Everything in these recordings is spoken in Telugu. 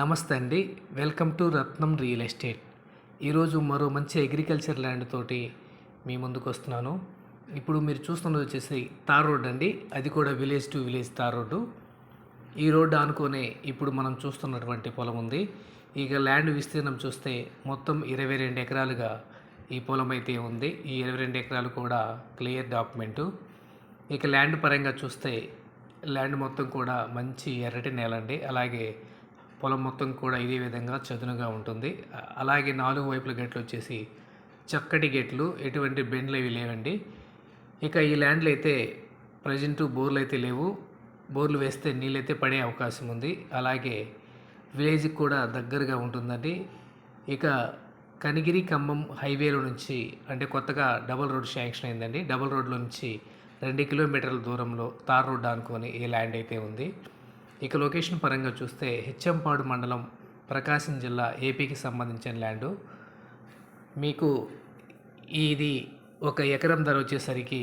నమస్తే అండి. Welcome to Ratnam real estate. ఈరోజు మరో మంచి అగ్రికల్చర్ ల్యాండ్ తోటి మీ ముందుకు వస్తున్నాను. ఇప్పుడు మీరు చూస్తున్నది వచ్చేసి తార్ రోడ్ అండి. అది కూడా village to village tar road. ఈ రోడ్డు ఆనుకునే ఇప్పుడు మనం చూస్తున్నటువంటి పొలం ఉంది. ఇక ల్యాండ్ విస్తీర్ణం చూస్తే మొత్తం ఇరవై రెండు ఎకరాలుగా ఈ పొలం అయితే ఉంది. ఈ ఇరవై రెండు ఎకరాలు కూడా క్లియర్ డాక్యుమెంటు. ఇక ల్యాండ్ పరంగా చూస్తే ల్యాండ్ మొత్తం కూడా మంచి ఎర్రటి నేల అండి అలాగే పొలం మొత్తం కూడా ఇదే విధంగా చదునుగా ఉంటుంది. అలాగే నాలుగు వైపుల గేట్లు వచ్చేసి చక్కటి గేట్లు. ఎటువంటి బెండ్లు ఇవి లేవండి. ఇక ఈ ల్యాండ్లు అయితే ప్రజెంట్ బోర్లు అయితే లేవు. బోర్లు వేస్తే నీళ్ళైతే పడే అవకాశం ఉంది. అలాగే విలేజ్కి కూడా దగ్గరగా ఉంటుందండి. ఇక కనిగిరి ఖమ్మం హైవేలో నుంచి అంటే కొత్తగా డబుల్ రోడ్ శాంక్షన్ అయిందండి. డబుల్ రోడ్లో నుంచి రెండు కిలోమీటర్ల దూరంలో తార్ రోడ్ అనుకొని ఈ ల్యాండ్ అయితే ఉంది? ఇక లొకేషన్ పరంగా చూస్తే హెచ్చంపాడు మండలం ప్రకాశం జిల్లా ఏపీకి సంబంధించిన ల్యాండు. మీకు ఇది ఒక ఎకరం ధర వచ్చేసరికి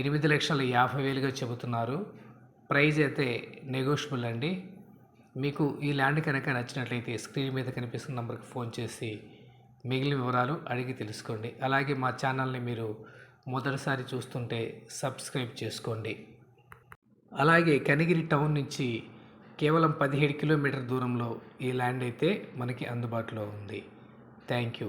ఎనిమిది లక్షల యాభై వేలుగా చెబుతున్నారు. ప్రైజ్ అయితే నెగోషియబుల్ అండి. మీకు ఈ ల్యాండ్ కనుక నచ్చినట్లయితే స్క్రీన్ మీద కనిపిస్తున్న నెంబర్కి ఫోన్ చేసి మిగిలిన వివరాలు అడిగి తెలుసుకోండి. అలాగే మా ఛానల్ని మీరు మొదటిసారి చూస్తుంటే సబ్స్క్రైబ్ చేసుకోండి. అలాగే కనిగిరి టౌన్ నుంచి కేవలం పదిహేడు కిలోమీటర్ దూరంలో ఈ ల్యాండ్ అయితే మనకి అందుబాటులో ఉంది. Thank you.